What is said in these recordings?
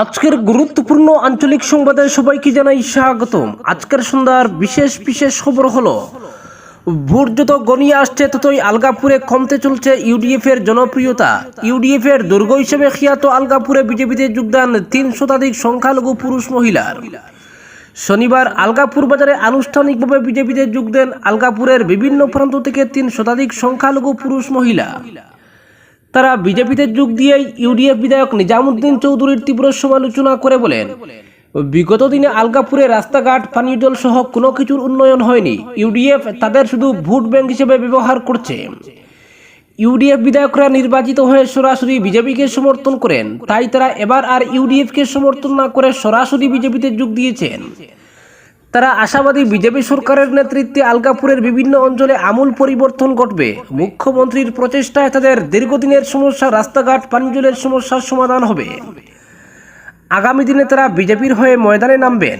আজকের গুরুত্বপূর্ণ আঞ্চলিক সংবাদে সবাইকে জানাই স্বাগতম। আজকের সন্ধ্যার বিশেষ বিশেষ খবর হলো ভোট যত গনিয়ে আসছে ততই আলগাপুরে কমতে চলছে ইউডিএফ এর জনপ্রিয়তা। ইউডিএফ এর দুর্গ হিসেবে খিয়াত আলগাপুরে বিজেপিতে যোগদান তিন শতাধিক সংখ্যালঘু পুরুষ মহিলার। শনিবার আলগাপুর বাজারে আনুষ্ঠানিকভাবে বিজেপিতে যোগ দেন আলগাপুরের বিভিন্ন প্রান্ত থেকে তিন শতাধিক সংখ্যালঘু পুরুষ মহিলা। তারা বিজেপিতে যোগ দিয়েই ইউডিএফ বিধায়ক নিজামুদ্দিন চৌধুরীর তীব্র সমালোচনা করে বলেন, বিগত দিনে আলগাপুরে রাস্তাঘাট, পানীয় জল সহ কোনো কিছুর উন্নয়ন হয়নি। ইউডিএফ তাদের শুধু ভোট ব্যাংক হিসেবে ব্যবহার করছে। ইউডিএফ বিধায়করা নির্বাচিত হয়ে সরাসরি বিজেপিকে সমর্থন করেন। তাই তারা এবার আর ইউডিএফকে সমর্থন না করে সরাসরি বিজেপিতে যোগ দিয়েছেন। তারা আশাবাদী বিজেপি সরকারের নেতৃত্বে আলগাপুরের বিভিন্ন অঞ্চলে আমূল পরিবর্তন ঘটবে। মুখ্যমন্ত্রীর প্রচেষ্টায় তাদের দীর্ঘদিনের সমস্যা, রাস্তাঘাট পানীয় জলের সমস্যার সমাধান হবে। আগামী দিনে তারা বিজেপির হয়ে ময়দানে নামবেন।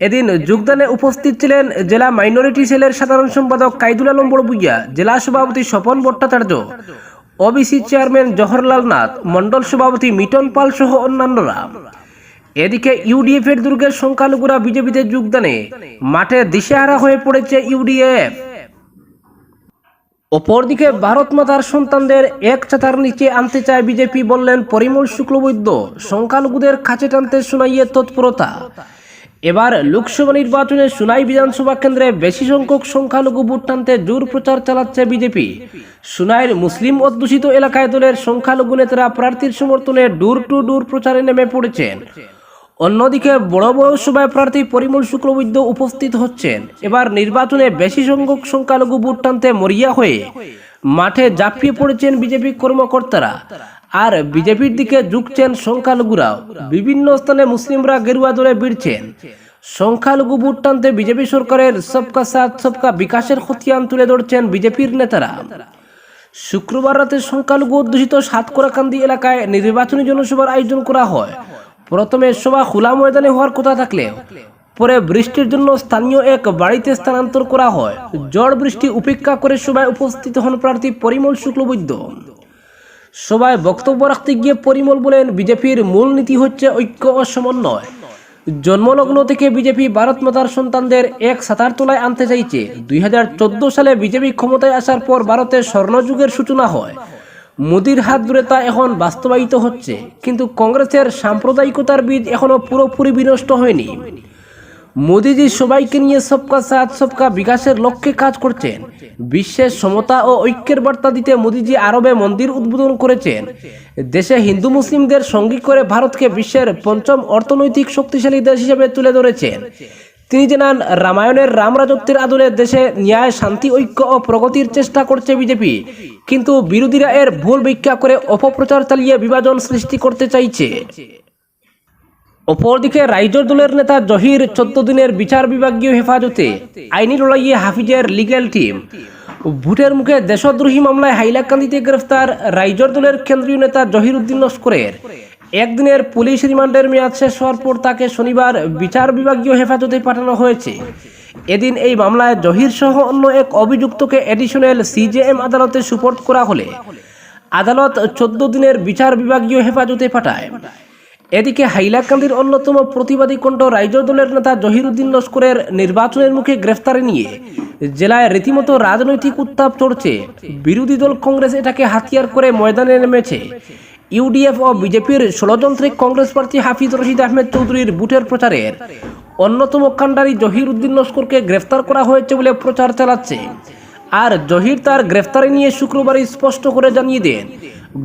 এদিন যোগদানে উপস্থিত ছিলেন জেলা মাইনরিটি সেলের সাধারণ সম্পাদক কাইদুল আলম বড়বুইয়া, জেলা সভাপতি স্বপন ভট্টাচার্য, ওবিসি চেয়ারম্যান জওহরলাল নাথ, মণ্ডল সভাপতি মিটন পাল সহ অন্যান্যরা। এদিকে ইউডিএফ এর দুর্গের সংখ্যালঘুরা বিজেপিতে যোগদানে। মাঠে দিশেহারা হয়ে পড়েছে ইউডিএফ। অপরদিকে ভারত মাতার সন্তানদের এক ছাতার নিচে আনতে চায় বিজেপি বললেন পরিমল শুক্লবৈদ্য। সংখ্যালঘুদের কাছে টানতে শুনাইয়ে তৎপরতা। এবার লোকসভা নির্বাচনে সুনাই বিধানসভা কেন্দ্রে বেশি সংখ্যক সংখ্যালঘু ভোট টানতে জোর প্রচার চালাচ্ছে বিজেপি। সুনাইয়ের মুসলিম অধ্যুষিত এলাকায় দলের সংখ্যালঘু নেতারা প্রার্থীর সমর্থনে ডোর টু ডোর প্রচারে নেমে পড়েছেন। অন্যদিকে বড় বড় সভায় প্রার্থী পরিমল শুক্লবৈদ্য উপস্থিত হচ্ছেন। এবার নির্বাচনে বেশি সংখ্যক সংখ্যালঘু ভোট টানতে মরিয়া হয়ে মাঠে ঝাঁপিয়ে পড়েছেন বিজেপি কর্মকর্তারা। আর বিজেপির দিকে ঝুঁকছেন সংখ্যালঘুরাও। বিভিন্ন স্থানে মুসলিমরা গেরুয়া দলে ভিড়ছেন। সংখ্যালঘু ভোট টানতে বিজেপি সরকারের সবকা সাথ, সবকা বিকাশের খতিয়ান তুলে ধরছেন বিজেপির নেতারা। শুক্রবার রাতে সংখ্যালঘু অধ্যুষিত সাতকরাকান্দি এলাকায় নির্বাচনী জনসভার আয়োজন করা হয়। প্রথমে সভা খোলা ময়দানে হওয়ার কথা থাকলেও পরে বৃষ্টির জন্য স্থানীয় এক বাড়িতে স্থানান্তর করা হয়। ঝড় বৃষ্টি উপেক্ষা করে সভায় উপস্থিত হন প্রার্থী পরিমল শুক্লবৈদ্য। সভায় বক্তব্য রাখতে গিয়ে পরিমল বলেন, বিজেপির মূল নীতি হচ্ছে ঐক্য ও সমন্বয়। জন্মলগ্ন থেকে বিজেপি ভারত মাতার সন্তানদের এক সাতার তোলায় আনতে চাইছে। দুই হাজার চোদ্দ সালে বিজেপি ক্ষমতায় আসার পর ভারতে স্বর্ণযুগের সূচনা হয়। মোদির হাত ধরে তা এখন বাস্তবায়িত হচ্ছে, কিন্তু কংগ্রেসের সাম্প্রদায়িকতার বীজ এখনও পুরোপুরি বিনষ্ট হয়নি। মোদিজি সবাইকে নিয়ে সবকা সাথ, সবকা বিকাশের লক্ষ্যে কাজ করছেন। বিশ্বের সমতা ও ঐক্যের বার্তা দিতে মোদিজি আরবে মন্দির উদ্বোধন করেছেন। দেশে হিন্দু মুসলিমদের সঙ্গী করে ভারতকে বিশ্বের পঞ্চম অর্থনৈতিক শক্তিশালী দেশ হিসেবে তুলে ধরেছেন। তিনি জানান রামায়ণের রাম রাজত্বের আদলে দেশে ন্যায়, শান্তি, ঐক্য ও প্রগতির চেষ্টা করছে বিজেপি। কিন্তু বিরোধীরা এর ভুল ব্যাখ্যা করে অপপ্রচার চালিয়ে বিভাজন সৃষ্টি করতে চাইছে। অপরদিকে রাইজর দলের নেতা জহির চোদ্দ দিনের বিচার বিভাগীয় হেফাজতে আইনি লড়াইয়ে হাফিজের লিগ্যাল টিম। ভোটের মুখে দেশদ্রোহী মামলায় হাইলাকান্দিতে গ্রেফতার রাইজর দলের কেন্দ্রীয় নেতা জহির উদ্দিন লস্করের। একদিনের পুলিশ রিমান্ডের মেয়াদ শেষ হওয়ার পর তাকে শনিবার বিচার বিভাগীয় হেফাজতে পাঠানো হয়েছে। এদিন এই মামলায় জহির সহ অন্য এক অভিযুক্তকে এডিশনাল সিজেএম আদালতে সুপোর্ট করা হলে আদালত চোদ্দ দিনের বিচার বিভাগীয় হেফাজতে পাঠায়। এদিকে হাইলাকান্দির অন্যতম প্রতিবাদী কণ্ঠ রাইজর দলের নেতা জহিরুদ্দিন লস্করের নির্বাচনের মুখে গ্রেফতারে নিয়ে জেলায় রীতিমতো রাজনৈতিক উত্তাপ চড়ছে। বিরোধী দল কংগ্রেস এটাকে হাতিয়ার করে ময়দানে নেমেছে। ইউডিএফ ও বিজেপির ষড়যন্ত্রিক কংগ্রেস প্রার্থী হাফিজ রশিদ আহমেদ চৌধুরীর বুটের প্রচারের। অন্যতম কাণ্ডারি জহির উদ্দিন লস্করকে গ্রেফতার করা হয়েছে বলে প্রচার চালাচ্ছে। আর জহির তার গ্রেফতারি নিয়ে শুক্রবারই স্পষ্ট করে জানিয়ে দেন,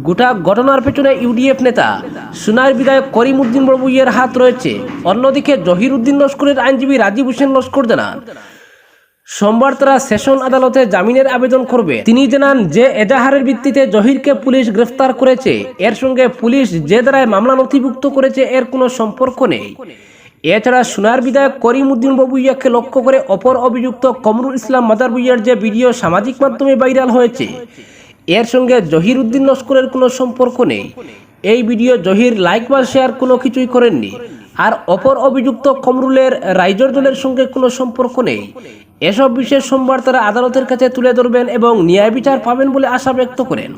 গোটা ঘটনার পেছনে ইউডিএফ নেতা সুনার বিধায়ক করিম উদ্দিন বড়বুইয়ের হাত রয়েছে। অন্যদিকে জহির উদ্দিন লস্করের আইনজীবী রাজীব হোসেন লস্কর জানান সোমবার তারা সেশন আদালতে জামিনের আবেদন করবে। তিনি জানান যে এজাহারের ভিত্তিতে জহিরকে পুলিশ গ্রেফতার করেছে। এর সঙ্গে পুলিশ যে দ্বারায় মামলা নথিভুক্ত করেছে এর কোনো সম্পর্ক নেই। এছাড়া সোনার বিধায়ক করিম উদ্দিন ববুইয়াকে লক্ষ্য করে অপর অভিযুক্ত কমরুল ইসলাম মাদার বুইয়ার যে ভিডিও সামাজিক মাধ্যমে ভাইরাল হয়েছে, এর সঙ্গে জহির উদ্দিন লস্করের কোনো সম্পর্ক নেই। এই ভিডিও জহির লাইক বা শেয়ার কোনো কিছুই করেননি। আর অপর অভিযুক্ত কমরুলের রাইজর দলের সঙ্গে কোনো সম্পর্ক নেই। এসব বিশেষ সোমবার তারা আদালতের কাছে তুলে ধরবেন এবং ন্যায় বিচার পাবেন বলে আশা ব্যক্ত করেন।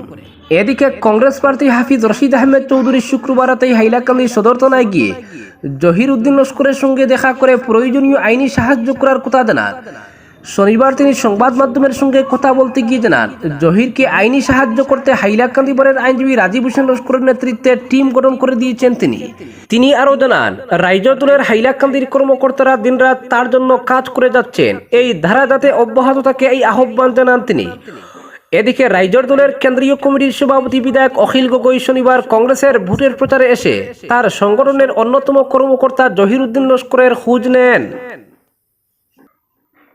এদিকে কংগ্রেস প্রার্থী হাফিজ রশিদ আহমেদ চৌধুরী শুক্রবার রাতেই হাইলাকান্দি সদর থানায় গিয়ে জহির উদ্দিন লস্করের সঙ্গে দেখা করে প্রয়োজনীয় আইনি সাহায্য করার কথা জানান। শনিবার তিনি সংবাদ মাধ্যমের সঙ্গে কথা বলতে গিয়ে জানান, জহিরকে আইনি সাহায্য করতে হাইলাকান্দি বারের আইনজীবী রাজীব হোসেন লস্করের নেতৃত্বে টিম গঠন করে দিয়েছেন তিনি। তিনি আরও জানান রাইজর দলের হাইলাকান্দির কর্মকর্তারা দিনরাত তার জন্য কাজ করে যাচ্ছেন। এই ধারা যাতে অব্যাহত থাকে এই আহ্বান জানান তিনি। এদিকে রাইজর দলের কেন্দ্রীয় কমিটির সভাপতি বিধায়ক অখিল গগৈ শনিবার কংগ্রেসের ভোটের প্রচারে এসে তার সংগঠনের অন্যতম কর্মকর্তা জহির উদ্দিন লস্করের খোঁজ নেন।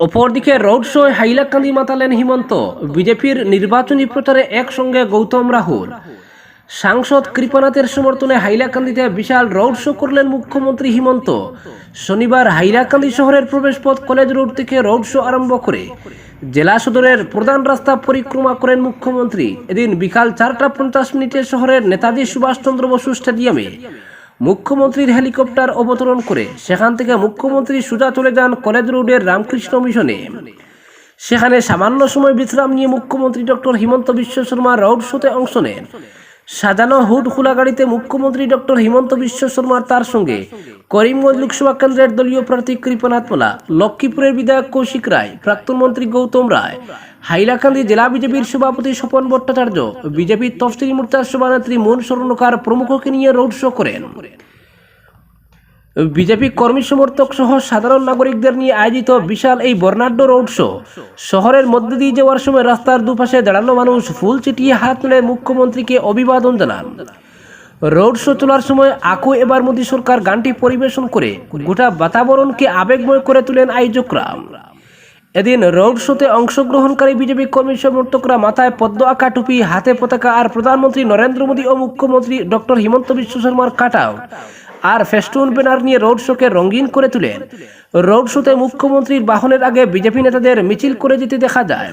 অপরদিকে রোড শো হাইলাকান্দি মাতালেন হিমন্ত। বিজেপির নির্বাচনী প্রচারে একসঙ্গে গৌতম রাহুল। সাংসদ কৃপানাথের সমর্থনে হাইলাকান্দিতে বিশাল রোড শো করলেন মুখ্যমন্ত্রী হিমন্ত। শনিবার হাইলাকান্দি শহরের প্রবেশপথ কলেজ রোড থেকে রোড শো আরম্ভ করে জেলা সদরের প্রধান রাস্তা পরিক্রমা করেন মুখ্যমন্ত্রী। এদিন বিকাল চারটা পঞ্চাশ মিনিটে শহরের নেতাজি সুভাষচন্দ্র বসু স্টেডিয়ামে মুখ্যমন্ত্রীর হেলিকপ্টার অবতরণ করে সেখান থেকে মুখ্যমন্ত্রী সোজা চলে যান কলেজ রোডের রামকৃষ্ণ মিশনে। সেখানে সামান্য সময় বিশ্রাম নিয়ে মুখ্যমন্ত্রী ডক্টর হিমন্ত বিশ্ব শর্মা রোড শোতে অংশ নেন। সাজানো হুড খোলা গাড়িতে মুখ্যমন্ত্রী ডক্টর হিমন্ত বিশ্ব শর্মার তার সঙ্গে করিমগঞ্জ লোকসভা কেন্দ্রের দলীয় প্রার্থী কৃপনাথ মোলা, লক্ষ্মীপুরের বিধায়ক কৌশিক রায়, প্রাক্তন মন্ত্রী গৌতম রায় হাইলাকান্দি জেলা বিজেপির সভাপতি স্বপন ভট্টাচার্য বিজেপির তফসিল মোর্চার সভানেত্রী মন স্বর্ণকার প্রমুখকে নিয়ে রোড শো করেন। বিজেপি কর্মী সমর্থক সহ সাধারণ নাগরিকদের নিয়ে আয়োজিত বিশাল এই বর্ণাঢ্য রোড শো। শহরের মধ্যে দিয়ে যাওয়ার সময় রাস্তার দুপাশে দাঁড়ানো মানুষ ফুল চিটিয়ে হাত তুলে মুখ্যমন্ত্রীকে অভিবাদন জানান। রোড শো চলার সময় আকু এবার মোদী সরকার গানটি পরিবেশন করে, গোটা বাতাবরণকে আবেগময় করে তোলেন আয়োজকরা। এদিন রোড শোতে অংশগ্রহণকারী বিজেপি কর্মী সমর্থকরা মাথায় পদ্ম আঁকা টুপি, হাতে পতাকা আর প্রধানমন্ত্রী নরেন্দ্র মোদী ও মুখ্যমন্ত্রী ডক্টর হিমন্ত বিশ্ব শর্মার কাটাও। আর ফেস্টুন ব্যানার নিয়ে রোড শোকে রঙিন করে তুলেন রোড শোতে মুখ্যমন্ত্রীর বাহনের আগে বিজেপি নেতাদের মিছিল করে যেতে দেখা যায়।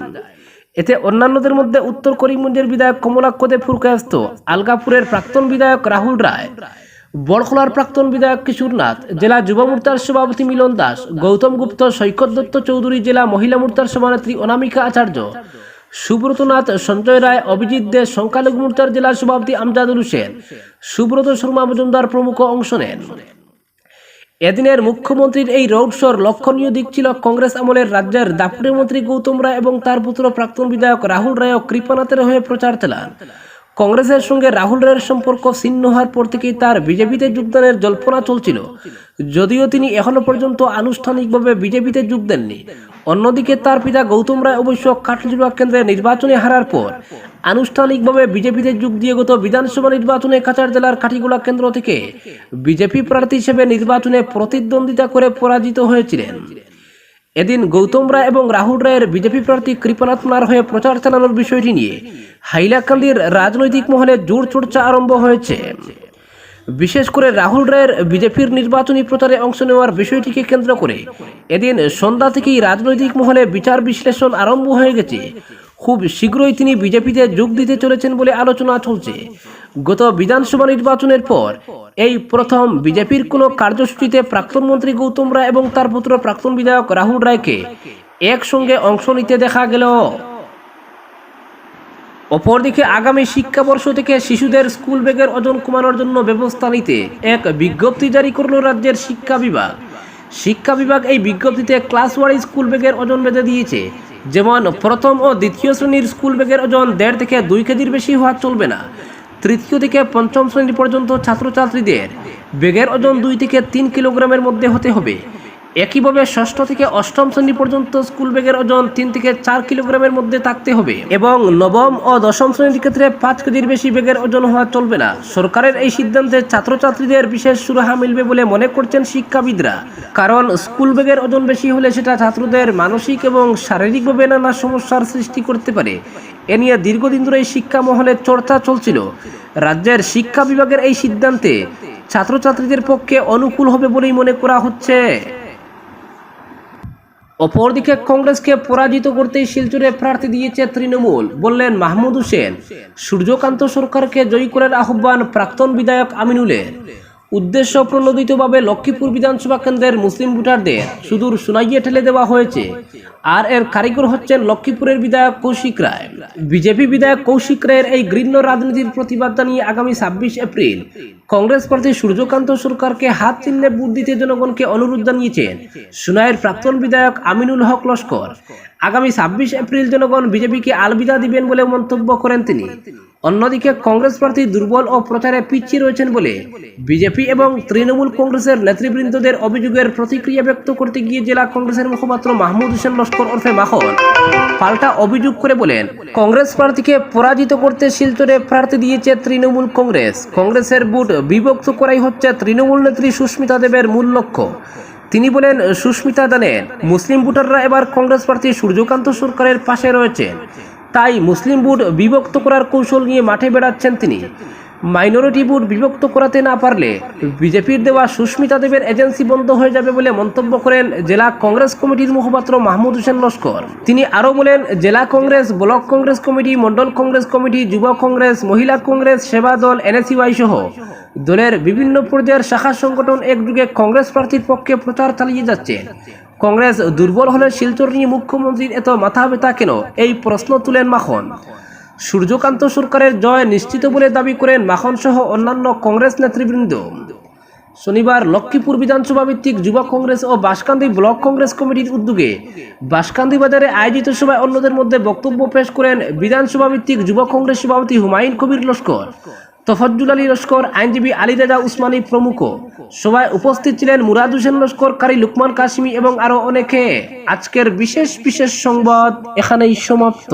এতে অন্যান্যদের মধ্যে উত্তর করিমগঞ্জের বিধায়ক কমলাক্ষদে ফুরকায়স্ত আলগাপুরের প্রাক্তন বিধায়ক রাহুল রায় বড়খলার প্রাক্তন বিধায়ক কিশোরনাথ জেলা যুব মোর্চার সভাপতি মিলন দাস, গৌতম গুপ্ত, সৈকত দত্ত চৌধুরী জেলা মহিলা মোর্চার সভানেত্রী অনামিকা আচার্য সুব্রতনাথ সঞ্জয় রায়, অভিজিৎ দে, সংখ্যালঘু মোর্চার জেলা সভাপতি আমজাদুল হোসেন, সুব্রত শর্মা মজুমদার প্রমুখ অংশ নেন। এদিনের মুখ্যমন্ত্রীর এই রোড শোর লক্ষণীয় দিক ছিল কংগ্রেস আমলের রাজ্যের দাপুরে মন্ত্রী গৌতম রায় এবং তার পুত্র প্রাক্তন বিধায়ক রাহুল রায় ও কৃপানাথের হয়ে প্রচার চালান। কংগ্রেসের সঙ্গে রাহুল রায়ের সম্পর্ক ছিন্ন হওয়ার পর থেকেই তার বিজেপিতে যোগদানের জল্পনা চলছিল। যদিও তিনি এখনও পর্যন্ত আনুষ্ঠানিকভাবে বিজেপিতে যোগ দেননি। অন্যদিকে তার পিতা গৌতম রায় অবশ্য কাটলিজুড়া কেন্দ্রে নির্বাচনে হারার পর আনুষ্ঠানিকভাবে বিজেপিতে যোগ দিয়ে গত বিধানসভা নির্বাচনে কাছাড় জেলার কাঠিগোলা কেন্দ্র থেকে বিজেপি প্রার্থী হিসেবে নির্বাচনে প্রতিদ্বন্দ্বিতা করে পরাজিত হয়েছিলেন। এদিন গৌতম রায় এবং রাহুল রায়ের বিজেপি প্রার্থী কৃপানাথ মার হয়ে প্রচার চালানোর বিষয়টি নিয়ে হাইলাকান্দির রাজনৈতিক মহলে জোর চর্চা আরম্ভ হয়েছে। বিশেষ করে রাহুল রায়ের বিজেপির নির্বাচনী প্রচারে অংশ নেওয়ার বিষয়টিকে কেন্দ্র করে এদিন সন্ধ্যা থেকেই রাজনৈতিক মহলে বিচার বিশ্লেষণ আরম্ভ হয়ে গেছে। খুব শীঘ্রই তিনি বিজেপিতে যোগ দিতে চলেছেন বলে আলোচনা চলছে। গত বিধানসভা নির্বাচনের পর এই প্রথম বিজেপির কোনো কার্যসূচিতে প্রাক্তন মন্ত্রী গৌতম রায় এবং তার পুত্র প্রাক্তন বিধায়ক রাহুল রায়কে একসঙ্গে অংশ নিতে দেখা গেল। অপরদিকে আগামী শিক্ষাবর্ষ থেকে শিশুদের স্কুল ব্যাগের ওজন কমানোর জন্য ব্যবস্থা নিতে এক বিজ্ঞপ্তি জারি করল রাজ্যের শিক্ষা বিভাগ। শিক্ষা বিভাগ এই বিজ্ঞপ্তিতে ক্লাস ওয়াইজ স্কুল ব্যাগের ওজন বেঁধে দিয়েছে। যেমন প্রথম ও দ্বিতীয় শ্রেণির স্কুল ব্যাগের ওজন দেড় থেকে দুই কেজির বেশি হওয়া চলবে না। তৃতীয় থেকে পঞ্চম শ্রেণি পর্যন্ত ছাত্রছাত্রীদের ব্যাগের ওজন দুই থেকে তিন কিলোগ্রামের মধ্যে হতে হবে। একইভাবে ষষ্ঠ থেকে অষ্টম শ্রেণি পর্যন্ত স্কুল ব্যাগের ওজন তিন থেকে চার কিলোগ্রামের মধ্যে থাকতে হবে। এবং নবম ও দশম শ্রেণির ক্ষেত্রে পাঁচ কেজির বেশি ব্যাগের ওজন হওয়া চলবে না। সরকারের এই সিদ্ধান্তে ছাত্রছাত্রীদের বিশেষ সুরাহা মিলবে বলে মনে করছেন শিক্ষাবিদরা। কারণ স্কুল ব্যাগের ওজন বেশি হলে সেটা ছাত্রদের মানসিক এবং শারীরিকভাবে নানা সমস্যার সৃষ্টি করতে পারে। এ নিয়ে দীর্ঘদিন ধরে শিক্ষা মহলে চর্চা চলছিল। রাজ্যের শিক্ষা বিভাগের এই সিদ্ধান্তে ছাত্রছাত্রীদের পক্ষে অনুকূল হবে বলেই মনে করা হচ্ছে। অপরদিকে কংগ্রেসকে পরাজিত করতে শিলচুরে প্রার্থী দিয়েছে তৃণমূল, বললেন মাহমুদ হোসেন। সূর্যকান্ত সরকারকে জয়ী করার আহ্বান প্রাক্তন বিধায়ক আমিনুলের। উদ্দেশ্য প্রণোদিতভাবে লক্ষ্মীপুর বিধানসভা কেন্দ্রের মুসলিম ভোটারদের সুদূর সুনাইয়ে ঠেলে দেওয়া হয়েছে। আর এর কারিগর হচ্ছেন লক্ষ্মীপুরের বিধায়ক কৌশিক রায়। বিজেপি বিধায়ক কৌশিক রায়ের এই ঘৃণ্য রাজনীতির প্রতিবাদ জানিয়ে আগামী ছাব্বিশ এপ্রিল কংগ্রেস প্রার্থী সূর্যকান্ত সরকারকে হাত চিহ্নে ভোট দিতে জনগণকে অনুরোধ জানিয়েছেন সুনাইয়ের প্রাক্তন বিধায়ক আমিনুল হক লস্কর। আগামী ছাব্বিশ এপ্রিল জনগণ বিজেপিকে আলবিদা দিবেন বলে মন্তব্য করেন তিনি। অন্যদিকে কংগ্রেস প্রার্থী দুর্বল ও প্রচারে পিছিয়ে রয়েছেন বলে বিজেপি এবং তৃণমূল কংগ্রেসের নেতৃবৃন্দদের অভিযোগের প্রতিক্রিয়া ব্যক্ত করতে গিয়ে জেলা কংগ্রেসের মুখপাত্র মাহমুদ হোসেন লস্কর ওরফে মাখন পাল্টা অভিযোগ করে বলেন, কংগ্রেস প্রার্থীকে পরাজিত করতে শিলচরে প্রার্থী দিয়েছে তৃণমূল কংগ্রেস। কংগ্রেসের বুট বিভক্ত করাই হচ্ছে তৃণমূল নেত্রী সুস্মিতা দেবের মূল লক্ষ্য। তিনি বলেন, সুস্মিতা জানেন মুসলিম ভোটাররা এবার কংগ্রেস প্রার্থী সূর্যকান্ত সরকারের পাশে রয়েছেন। তাই মুসলিম ভোট বিভক্ত করার কৌশল নিয়ে মাঠে বেড়াচ্ছেন তিনি। মাইনরিটি ভোট বিভক্ত করাতে না পারলে বিজেপির দেওয়া সুস্মিতা দেবের এজেন্সি বন্ধ হয়ে যাবে বলে মন্তব্য করেন জেলা কংগ্রেস কমিটির মুখপাত্র মাহমুদ হোসেন লস্কর। তিনি আরও বলেন, জেলা কংগ্রেস, ব্লক কংগ্রেস কমিটি মন্ডল কংগ্রেস কমিটি, যুব কংগ্রেস, মহিলা কংগ্রেস, সেবা দল, এনএসইউআই সহ দলের বিভিন্ন পর্যায়ের শাখা সংগঠন একযুগে কংগ্রেস প্রার্থীর পক্ষে প্রচার চালিয়ে যাচ্ছে। কংগ্রেস দুর্বল হলে শিলচর নিয়ে মুখ্যমন্ত্রীর এত মাথা ব্যথা কেন? এই প্রশ্ন তুলেন মাখন। সূর্যকান্ত সরকারের জয় নিশ্চিত বলে দাবি করেন মাখন সহ অন্যান্য কংগ্রেস নেতৃবৃন্দ। শনিবার লক্ষ্মীপুর বিধানসভা ভিত্তিক যুব কংগ্রেস ও বাসকান্দি ব্লক কংগ্রেস কমিটির উদ্যোগে বাসকান্দি বাজারে আয়োজিত সভায় অন্যদের মধ্যে বক্তব্য পেশ করেন বিধানসভা ভিত্তিক যুব কংগ্রেস সভাপতি হুমায়ুন কবির লস্কর। তফজ্জুল আলী লস্কর আইনজীবী আলী রাজা উসমানী প্রমুখ। সবাই উপস্থিত ছিলেন মুরাদ হোসেন লস্কর, কারি লুকমান কাশমি এবং আরও অনেকে। আজকের বিশেষ বিশেষ সংবাদ এখানেই সমাপ্ত।